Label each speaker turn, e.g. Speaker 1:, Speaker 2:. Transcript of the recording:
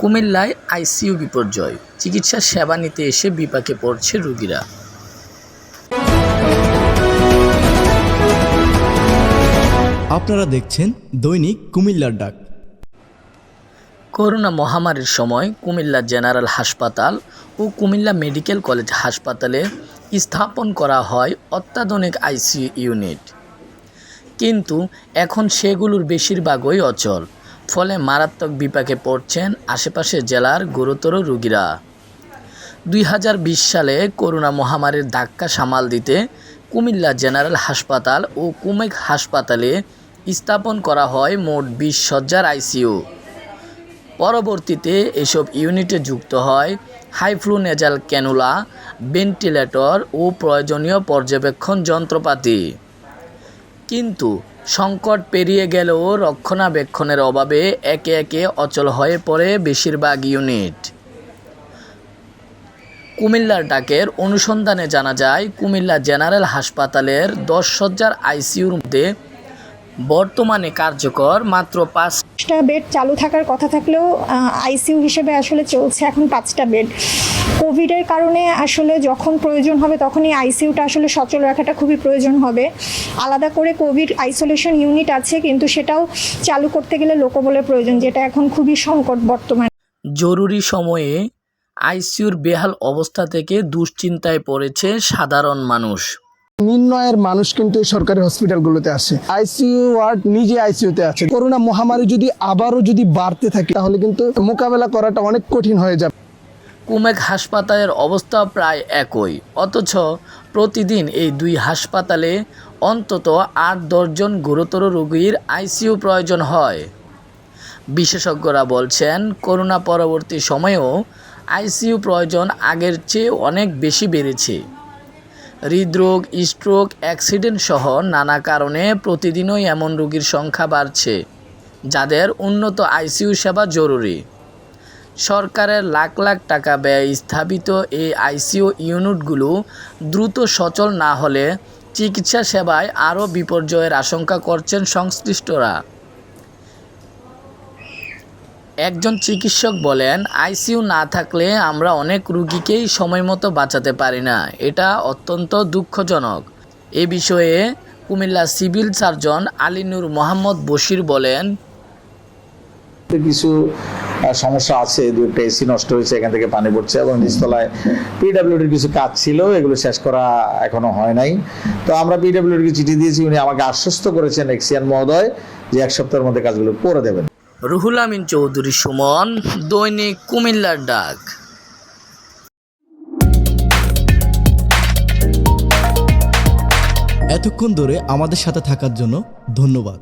Speaker 1: কুমিল্লায় আইসিইউ বিপর্যয়। চিকিৎসা সেবা নিতে এসে বিপাকে পড়ছে রোগীরা।
Speaker 2: আপনারা দেখছেন দৈনিক কুমিল্লার ডাক।
Speaker 1: করোনা মহামারীর সময় কুমিল্লা জেনারেল হাসপাতাল ও কুমিল্লা মেডিকেল কলেজ হাসপাতালে স্থাপন করা হয় অত্যাধুনিক আইসিইউ ইউনিট। কিন্তু এখন সেগুলোর বেশিরভাগই অচল। ফলে মারাত্মক বিপাকে পড়ছেন আশেপাশের জেলার গুরুতর রোগীরা। দুই সালে করোনা মহামারীর ধাক্কা সামাল দিতে কুমিল্লা জেনারেল হাসপাতাল ও কুমেক হাসপাতালে স্থাপন করা হয় মোট বিশ সজ্জার আইসিইউ। পরবর্তীতে এসব ইউনিটে যুক্ত হয় high flow nasal cannula, ventilator ও প্রয়োজনীয় পর্যবেক্ষণ যন্ত্রপাতি। কিন্তু সংকট পেরিয়ে গেলেও রক্ষণাবেক্ষণের অভাবে একে একে অচল হয়ে পড়ে বেশিরভাগ ইউনিট। কুমিল্লার ডাকের অনুসন্ধানে জানা যায়, কুমিল্লা জেনারেল হাসপাতালের দশ সজ্জার আইসিউর মধ্যে বর্তমানে কার্যকর মাত্র পাঁচ
Speaker 3: পাঁচটা বেড চালু থাকার কথা থাকলেও আইসিইউ হিসেবে আসলে চলছে এখন পাঁচটা বেড। কোভিডের কারণে আসলে যখন প্রয়োজন হবে তখনই আইসিইউটা আসলে সচল রাখাটা খুবই প্রয়োজন হবে। আলাদা করে কোভিড আইসোলেশন ইউনিট আছে, কিন্তু সেটাও চালু করতে গেলে লোকবলের প্রয়োজন, যেটা এখন খুবই সংকট বর্তমানে।
Speaker 1: জরুরি সময়ে আইসিইউর বেহাল অবস্থা থেকে দুশ্চিন্তায় পড়েছে সাধারণ মানুষ।
Speaker 4: নিম্নয়ের মানুষ কিন্তু সরকারি হসপিটালগুলোতে আসে। আইসিইউ ওয়ার্ড নিজে আইসিইউতে আছে। করোনা মহামারী যদি আবারও যদি বাড়তে থাকে, তাহলে কিন্তু মোকাবেলা করাটা অনেক কঠিন হয়ে যাবে।
Speaker 1: কুমেক হাসপাতালের অবস্থা প্রায় একই। অথচ প্রতিদিন এই দুই হাসপাতালে অন্তত আট দশজন গুরুতর রোগীর আইসিইউ প্রয়োজন হয়। বিশেষজ্ঞরা বলছেন, করোনা পরবর্তী সময়েও আইসিইউ প্রয়োজন আগের চেয়ে অনেক বেশি বেড়েছে। হৃদরোগ, স্ট্রোক, অ্যাক্সিডেন্ট সহ নানা কারণে প্রতিদিনই এমন রোগীর সংখ্যা বাড়ছে, যাদের উন্নত আইসিইউ সেবা জরুরি। সরকারের লাখ লাখ টাকা ব্যয় স্থাপিত এই আইসিইউ ইউনিটগুলো দ্রুত সচল না হলে চিকিৎসা সেবায় আরও বিপর্যয়ের আশঙ্কা করছেন সংশ্লিষ্টরা। একজন চিকিৎসক বলেন, আইসিইউ না থাকলে আমরা অনেক রুগীকেই সময়মতো বাঁচাতে পারি না। এটা অত্যন্ত দুঃখজনক। এ বিষয়ে কুমিল্লা সিভিল সার্জন আলিনুর মোহাম্মদ বশির বলেন,
Speaker 5: কিছু সমস্যা আছে দু একটা এসি নষ্ট হয়েছে, এখান থেকে পানি পড়ছে এবং নিচতলায় পিডাব্লিউডির কিছু কাজ ছিল, এগুলো শেষ করা এখনও হয় নাই। তো আমরা পিডাব্লিউডিকে চিঠি দিয়েছি, উনি আমাকে আশ্বস্ত করেছেন এক্সিয়ান মহোদয় যে এক সপ্তাহের মধ্যে কাজগুলো করে দেবেন।
Speaker 1: রুহুল আমিন চৌধুরী সুমন দৈনিক কুমিল্লার ডাক।
Speaker 2: এতক্ষণ ধরে আমাদের সাথে থাকার জন্য ধন্যবাদ।